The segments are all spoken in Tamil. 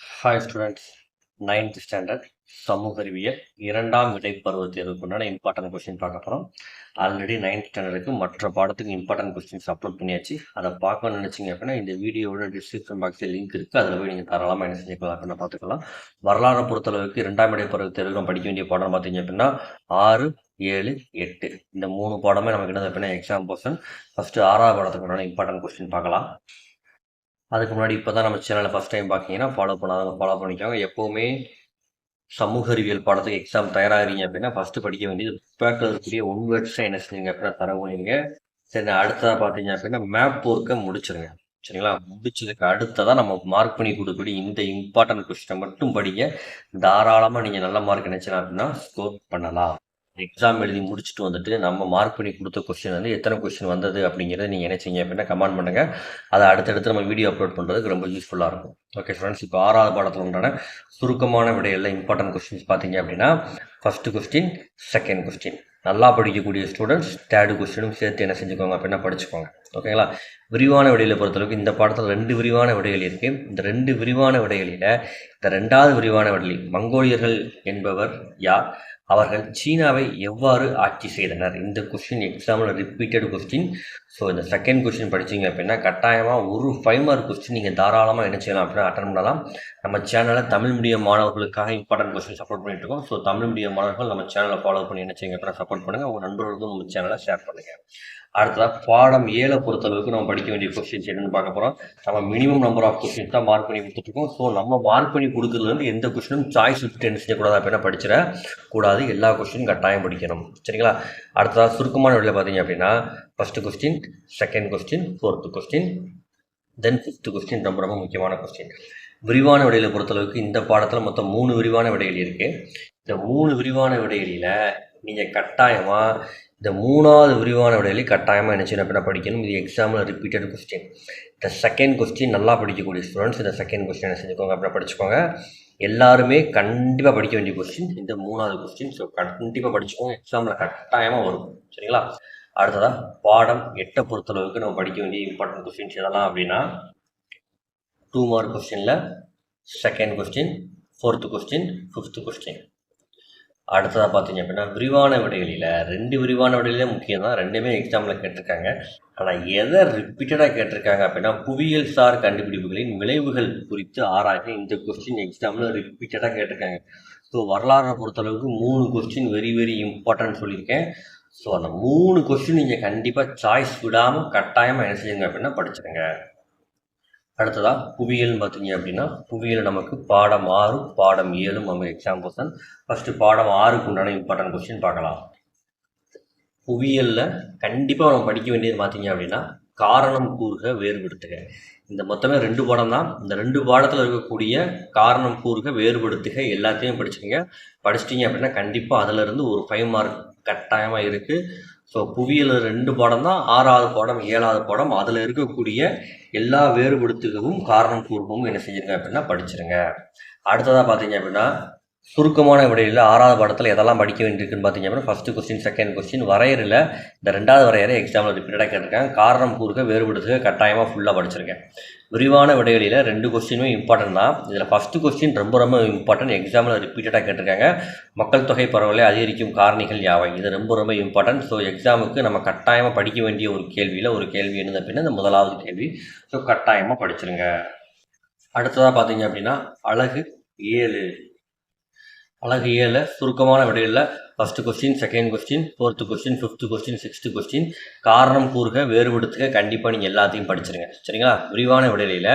ஹாய் ஸ்டூடெண்ட்ஸ் நைன்த் ஸ்டாண்டர்ட் சமூக அறிவியல் இரண்டாம் இடை பருவ தேர்வுக்குண்டான இம்பார்ட்டன்ட் கொஸ்டின் பார்க்க போகிறோம் ஆல்ரெடி நைன்த் ஸ்டாண்டர்டுக்கு மற்ற பாடத்துக்கு இம்பார்ட்டன்ட் கொஸ்டின்ஸ் அப்லோட் பண்ணியாச்சு. அதை பார்க்கணும்னு நினச்சிங்க அப்படின்னா இந்த வீடியோட டிஸ்கிரிப்ஷன் பாக்ஸில் லிங்க் இருக்குது அதில் போய் நீங்கள் தாராளமாக என்ன செஞ்சுக்கலாம் அப்படின்னு பார்த்துக்கலாம். வரலாறு பொறுத்தளவுக்கு இரண்டாம் இடை பருவ தேர்வு படிக்க வேண்டிய பாடம் பார்த்தீங்க அப்படின்னா ஆறு ஏழு எட்டு. இந்த மூணு பாடமே நமக்கு என்னது அப்படின்னா எக்ஸாம் போர்ஷன் ஃபஸ்ட்டு ஆறாவது பாடத்துக்கு இம்பார்ட்டன்ட் கொஸ்டின் பார்க்கலாம். அதுக்கு முன்னாடி இப்போ தான் நம்ம சேனலை ஃபஸ்ட் டைம் பார்க்கிங்கன்னா ஃபாலோ பண்ணாதவங்க ஃபாலோ பண்ணிக்கோங்க. எப்போவுமே சமூக அறிவியல் பாடத்துக்கு எக்ஸாம் தயாராகிறீங்க அப்படின்னா ஃபஸ்ட்டு படிக்க வேண்டியது பேக்கில் இருக்கக்கூடிய ஒன் வேர்ட்ஸை என்ன செஞ்சீங்க அப்படின்னா தரவுனீங்க சரி அடுத்ததாக பார்த்தீங்க அப்படின்னா மேப் ஒர்க்கை முடிச்சிருங்க. சரிங்களா? முடிச்சதுக்கு அடுத்ததாக நம்ம மார்க் பண்ணி கொடுக்கக்கூடிய இந்த இம்பார்ட்டன்ட் கொஸ்டினை மட்டும் படிங்க. தாராளமாக நீங்கள் நல்ல மார்க் நினைச்சினா அப்படின்னா ஸ்கோர் பண்ணலாம். எக்ஸாம் எழுதி முடிச்சுட்டு வந்துட்டு நம்ம மார்க் பண்ணி கொடுத்த கொஸ்டின் வந்து எத்தனை கொஸ்டின் வந்தது அப்படிங்கிறத நீங்கள் நினைச்சிங்க அப்படின்னா கமெண்ட் பண்ணுங்கள் அதை அடுத்தடுத்து நம்ம வீடியோ அப்லோட் பண்ணுறதுக்கு ரொம்ப யூஸ்ஃபுல்லாக இருக்கும். ஓகே ஃப்ரெண்ட்ஸ் இப்போ ஆறாவது பாடத்தில் உண்டான சுருக்கமான விடையில் இம்பார்ட்டன்ட் கொஸ்டின்ஸ் பார்த்தீங்க அப்படின்னா ஃபஸ்ட்டு கொஸ்டின் செகண்ட் கொஸ்டின் நல்லா படிக்கக்கூடிய ஸ்டூடெண்ட்ஸ் தேர்டு கொஸ்டினும் சேர்த்து என்ன செஞ்சுக்கோங்க அப்படின்னா படிச்சுக்கோங்க. ஓகேங்களா விரிவான விடையில பொறுத்தளவுக்கு இந்த பாடத்தில் ரெண்டு விரிவான விடைகள் இருக்குது இந்த ரெண்டு விரிவான விடைகளில் இந்த ரெண்டாவது விரிவான விடையில் மங்கோலியர்கள் என்பவர் யார்? அவர்கள் சீனாவை எவ்வாறு ஆட்சி செய்தனர்? இந்த கொஸ்டின் எக்ஸாமில் ரிப்பீட்டட் கொஸ்டின் ஸோ இந்த செகண்ட் கொஸ்டின் படிச்சிங்க அப்படின்னா கட்டாயமாக ஒரு ஃபைவ் மார்க் கொஸ்டின் நீங்கள் தாராளமாக என்ன செய்யலாம் அப்படின்னா அட்டன் பண்ணலாம். நம்ம சேனலில் தமிழ் மீடியம் மாணவர்களுக்காக இம்பார்ட்டன்ட் கொஸ்டின் சப்போர்ட் பண்ணிட்டு இருக்கோம். ஸோ தமிழ் மீடியம் மாணவர்கள் நம்ம சேனலை ஃபாலோ பண்ணி என்ன செய்யுங்க அப்படின்னா சப்போர்ட் பண்ணுங்கள் உங்கள் நண்பர்களுக்கும் நம்ம சேனலை ஷேர் பண்ணுங்கள் அடுத்ததாக பாடம் ஏழை பொறுத்தளவுக்கு நம்ம படிக்க வேண்டிய கொஸ்டின்ஸ் என்னென்னு பார்க்க போகிறோம் நம்ம மினிமம் நம்பர் ஆஃப் கொஸ்டின்ஸ் தான் மார்க் பண்ணி கொடுத்துருக்கோம் ஸோ நம்ம மார்க் பண்ணி கொடுக்குறதுலேருந்து எந்த கொஸ்டினும் சாய்ஸ் விட்டு என்ன செய்யக்கூடாது அப்படின்னா படிச்சிட கூடாது. எல்லா கொஸ்டினும் கட்டாயம் படிக்கணும். சரிங்களா? அடுத்ததாக சுருக்கமான வழியில் பார்த்தீங்க அப்படின்னா first question second question fourth question then fifth question ரொம்ப ரொம்ப முக்கியமான கொஸ்டின் விரிவான விடையில பொறுத்தளவுக்கு இந்த பாடத்தில் மொத்தம் மூணு விரிவான விடைகள் இருக்குது இந்த மூணு விரிவான விடைகளில் நீங்கள் கட்டாயமாக இந்த மூணாவது விரிவான விடையிலே கட்டாயமாக என்ன செய்யணும் அப்படின்னா படிக்கணும். இது எக்ஸாமில் ரிப்பீட்டட் கொஸ்டின் இந்த செகண்ட் கொஸ்டின் நல்லா படிக்கக்கூடிய ஸ்டூடெண்ட்ஸ் இந்த செகண்ட் கொஸ்டின் என்ன செஞ்சுக்கோங்க அப்படின்னா படிச்சுக்கோங்க. எல்லாருமே கண்டிப்பாக படிக்க வேண்டிய கொஸ்டின் இந்த மூணாவது கொஸ்டின் ஸோ கண்டிப்பாக படிச்சுக்கோங்க. எக்ஸாமில் கட்டாயமாக வரும். சரிங்களா? அடுத்ததாக பாடம் எட்டை பொறுத்தளவுக்கு நம்ம படிக்க வேண்டிய இம்பார்ட்டன்ட் கொஸ்டின்ஸ் எதெல்லாம் அப்படின்னா டூ மார்க் கொஸ்டினில் second question fourth question fifth question அடுத்ததாக பார்த்தீங்க அப்படின்னா விரிவான விடைகளில் ரெண்டு விரிவான விடையிலே முக்கியம் தான். ரெண்டுமே எக்ஸாமில் கேட்டிருக்காங்க. ஆனால் எதை ரிப்பீட்டடாக கேட்டிருக்காங்க அப்படின்னா புவியியல் சார் கண்டுபிடிப்புகளின் விளைவுகள் குறித்து ஆராய்ச்சி இந்த கொஸ்டின் எக்ஸாமில் ரிப்பீட்டடாக கேட்டிருக்காங்க. ஸோ வரலாறை பொறுத்தளவுக்கு மூணு கொஸ்டின் வெரி வெரி இம்பார்ட்டன்ட் சொல்லியிருக்கேன். ஸோ அந்த மூணு கொஸ்டின் நீங்கள் கண்டிப்பாக சாய்ஸ் விடாமல் கட்டாயமாக என்ன செய்யுங்க அப்படின்னா படிச்சிருங்க. அடுத்ததாக புவியியல்னு பார்த்தீங்க அப்படின்னா புவியியல் நமக்கு பாடம் ஆறு பாடம் ஏழும் நம்ம எக்ஸாம் கொஸ்டன் ஃபஸ்ட்டு பாடம் ஆறுக்கு உண்டான இம்பார்ட்டன்ட் கொஸ்டின் பார்க்கலாம். புவியியலில் கண்டிப்பாக நம்ம படிக்க வேண்டியது பார்த்தீங்க அப்படின்னா காரணம் கூறுக வேறுபடுத்துக. இந்த மொத்தமே ரெண்டு பாடம் தான். இந்த ரெண்டு பாடத்தில் இருக்கக்கூடிய காரணம் கூறுக வேறுபடுத்துக எல்லாத்தையும் படிச்சுக்கோங்க. படிச்சிட்டிங்க அப்படின்னா கண்டிப்பாக அதிலிருந்து ஒரு ஃபைவ் மார்க் கட்டாயமாக இருக்குது ஸோ புவியியல் ரெண்டு பாடம் தான் ஆறாவது பாடம் ஏழாவது பாடம் அதில் இருக்கக்கூடிய எல்லா வேறுபடுத்துகவும் காரணம் கூறுகவும் என்ன செஞ்சிருங்க அப்படின்னா படிச்சிருங்க. அடுத்ததாக பார்த்தீங்க அப்படின்னா சுருக்கமான விடையில் ஆறாவது படத்தில் எதெல்லாம் படிக்க வேண்டியிருக்குன்னு பார்த்தீங்க அப்படின்னா ஃபஸ்ட்டு கொஸ்டின் செகண்ட் கொஸ்டின் வரையறையில் இந்த ரெண்டாவது வரையறை எக்ஸாமில் ரிப்பீட்டடாக கேட்டிருக்கேன் காரணம் கூறுக வேறுபடுத்துக கட்டாயமாக ஃபுல்லாக படிச்சிருக்கேன் விரிவான விடைகளில் ரெண்டு கொஸ்டினுமே இம்பார்ட்டன்ட் தான். இதில் ஃபஸ்ட்டு கொஸ்டின் ரொம்ப ரொம்ப இம்பார்ட்டன்ட் எக்ஸாமில் ரிப்பீட்டடாக கேட்டிருக்காங்க. மக்கள் தொகை பரவலை அதிகரிக்கும் காரணிகள் யாவை? இது ரொம்ப ரொம்ப இம்பார்ட்டன்ட் ஸோ எக்ஸாமுக்கு நம்ம கட்டாயமாக படிக்க வேண்டிய ஒரு கேள்வியில் ஒரு கேள்வி என்னது அப்படின்னா இந்த முதலாவது கேள்வி. ஸோ கட்டாயமாக படிச்சிருங்க. அடுத்ததாக பார்த்தீங்க அப்படின்னா அழகு ஏழு. அழகு ஏழில் சுருக்கமான விடையில் first question second question fourth question fifth question sixth question காரணம் கூறுக வேறுபடுத்துக கண்டிப்பாக நீங்கள் எல்லாத்தையும் படிச்சிருங்க. சரிங்களா? விரிவான விடையில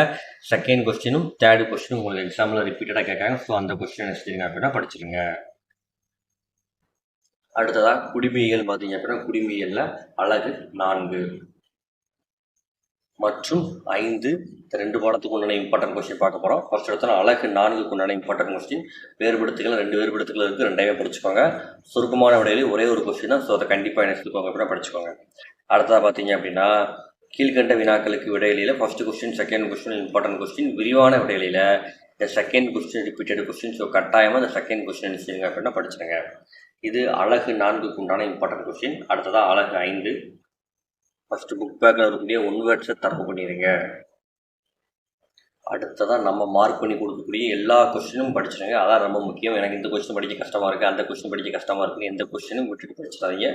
செகண்ட் கொஸ்டினும் தேர்டு கொஸ்டினும் உங்களுக்கு எக்ஸாமில் ரிப்பீட்டடாக கேட்காங்க. ஸோ அந்த கொஸ்டின் வச்சுருங்க அப்படின்னா படிச்சிருங்க. அடுத்ததாக குடிமையியல் பார்த்தீங்க அப்படின்னா குடிமையியலில் அழகு நான்கு. மற்றும் ஐந்து இந்த ரெண்டு பாடத்துக்கு உண்டான இம்பார்ட்டன்ட் கொஸ்டின் பார்க்க போகிறோம் ஃபர்ஸ்ட் எடுத்தோம் அழகு நான்குக்கு உண்டான இம்பார்ட்டன்ட் கொஸ்டின் வேறுபடுத்துகள் ரெண்டு வேறுபடுத்துகள் இருக்குது ரெண்டையுமே படிச்சுக்கோங்க. சுருக்கமான விடையிலே ஒரே ஒரு கொஸ்டின் தான். ஸோ அதை கண்டிப்பாக என்ன சொல்லுவாங்க அப்படின்னா படிச்சுக்கோங்க. அடுத்ததாக பார்த்தீங்க அப்படின்னா கீழ்கண்ட வினாக்களுக்கு விடையில first question second question important question விரிவான விடையில இந்த second question repeated question so கட்டாயமாக இந்த செகண்ட் கொஸ்டின் செய்யுங்க அப்படின்னா படிச்சுடுங்க இது அழகு நான்குக்கு உண்டான இம்பார்ட்டன்ட் கொஸ்டின் அடுத்ததாக அழகு ஐந்து ஃபஸ்ட்டு புக் பேக்கில் இருக்கக்கூடிய ஒன் வேர்ட்ஸை தரவு பண்ணிடுங்க. அடுத்ததாக நம்ம மார்க் பண்ணி கொடுக்கக்கூடிய எல்லா கொஸ்டினும் படிச்சிருங்க அதான் ரொம்ப முக்கியம். எனக்கு இந்த கொஸ்டின் படிக்க கஷ்டமாக இருக்குது அந்த கொஸ்டின் படிக்க கஷ்டமாக இருக்குது எந்த கொஸ்டினும் விட்டுட்டு படிச்சிடாதீங்க.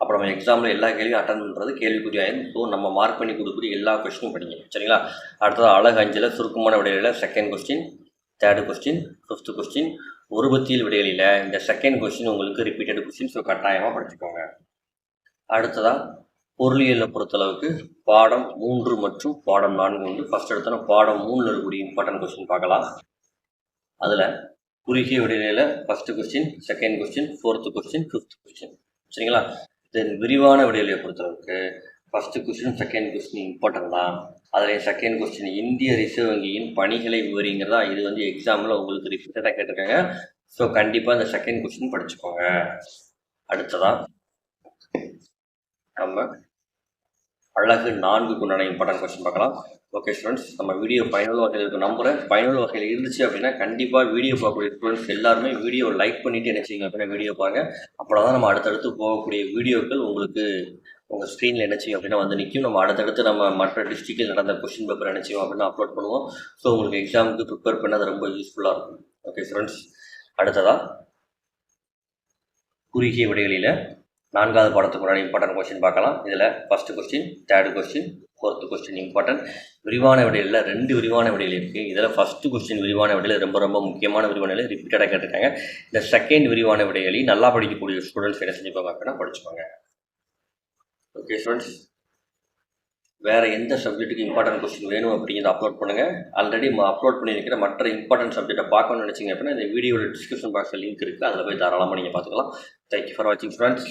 அப்புறம் நம்ம எக்ஸாமில் எல்லா கேள்வியும் அட்டன் பண்ணுறது கேள்விக்குறியாயிரும். ஸோ நம்ம மார்க் பண்ணி கொடுக்கக்கூடிய எல்லா கொஸ்டினும் படிங்க. சரிங்களா? அடுத்தது அழகு அஞ்சில் சுருக்கமான விடையில second question third question fifth question உருபத்தியில் விடைகளில் இந்த செகண்ட் கொஸ்டின் உங்களுக்கு ரிப்பீட்டட் கொஸ்டின் ஸோ கட்டாயமாக படிச்சுக்கோங்க. அடுத்ததாக பொருளியலை பொறுத்தளவுக்கு பாடம் மூன்று மற்றும் பாடம் நான்கு வந்து ஃபஸ்ட் எடுத்தோன்னா பாடம் மூணில் இருக்கக்கூடிய இம்பார்ட்டன்ட் கொஸ்டின் பார்க்கலாம். அதில் குறுகிய விடையில first question second question fourth question fifth question சரிங்களா? தென் விரிவான விடையிலையை பொறுத்தளவுக்கு first question second question important தான். அதில் செகண்ட் கொஸ்டின் இந்திய ரிசர்வ் வங்கியின் பணிகளை விவரிங்கிறதா இது வந்து எக்ஸாமில் உங்களுக்கு ரிப்பீட்டடாக கேட்டிருக்காங்க. ஸோ கண்டிப்பாக இந்த செகண்ட் கொஸ்டின் படிச்சுக்கோங்க. அடுத்ததாக நம்ம அழகு நான்கு குண்டனையும் படம் கொஸ்டின் பார்க்கலாம். ஓகே ஸ்டூடெண்ட்ஸ் நம்ம வீடியோ பயனுள்ள வகையில் இருக்க. நம்புகிறேன் பயனுள்ள வகையில் இருந்துச்சு அப்படின்னா கண்டிப்பாக வீடியோ பார்க்கக்கூடிய ஸ்டூடெண்ட்ஸ் எல்லாருமே வீடியோ லைக் பண்ணிவிட்டு என்ன செய்யுங்க அப்படின்னா வீடியோ பாருங்கள் அப்போ தான் நம்ம அடுத்தடுத்து போகக்கூடிய வீடியோக்கள் உங்களுக்கு உங்கள் ஸ்க்ரீனில் என்ன செய்யும் அப்படின்னா வந்து நிற்கும் நம்ம அடுத்தடுத்து நம்ம மற்ற டிஸ்ட்ரிக்டில் நடந்த கொஸ்டின் பேப்பர் என்ன செய்வோம் அப்படின்னா அப்லோட் பண்ணுவோம். ஸோ உங்களுக்கு எக்ஸாமுக்கு ப்ரிப்பேர் பண்ண அது ரொம்ப யூஸ்ஃபுல்லாக இருக்கும். ஓகே ஸ்டூடெண்ட்ஸ் அடுத்ததாக குறுகிய விடைகளில் நான்காவது பாடத்துக்குள்ளான இம்பார்ட்டன்ட் கொஸ்டின் பார்க்கலாம். இதில் first question third question fourth question important விரிவான விடையில் ரெண்டு விரிவான விடையில் இருக்குது இதில் ஃபஸ்ட்டு கொஸ்டின் விரிவான விடையில் ரொம்ப ரொம்ப முக்கியமான விரிவான விடையில் ரிப்பீட்டடாக கேட்டிருக்காங்க. இந்த செகண்ட் விரிவான விடைகளை நல்லா படிக்கக்கூடிய ஸ்டூடெண்ட்ஸ் என்ன செஞ்சுப்பாங்க அப்படின்னா படிச்சுப்பாங்க. ஓகே ஸ்டூடெண்ட்ஸ் வேறு எந்த சப்ஜெக்ட்டுக்கு இம்பார்ட்டன்ட் கொஸ்டின் வேணும் அப்படிங்கிறத அப்லோட் பண்ணுங்கள் ஆல்ரெடி அப்லோட் பண்ணியிருக்கிற மற்ற இம்பார்ட்டன்ட் சப்ஜெக்ட்டை பார்க்கணும்னு நினச்சிங்க அப்படின்னா இந்த வீடியோட டிஸ்கிரிப்ஷன் பாக்ஸில் லிங்க் இருக்குது அதில் போய் தாராளமாக நீங்கள் பார்த்துக்கலாம். தேங்க்யூ ஃபார் வாட்சிங் ஸ்டூடெண்ட்ஸ்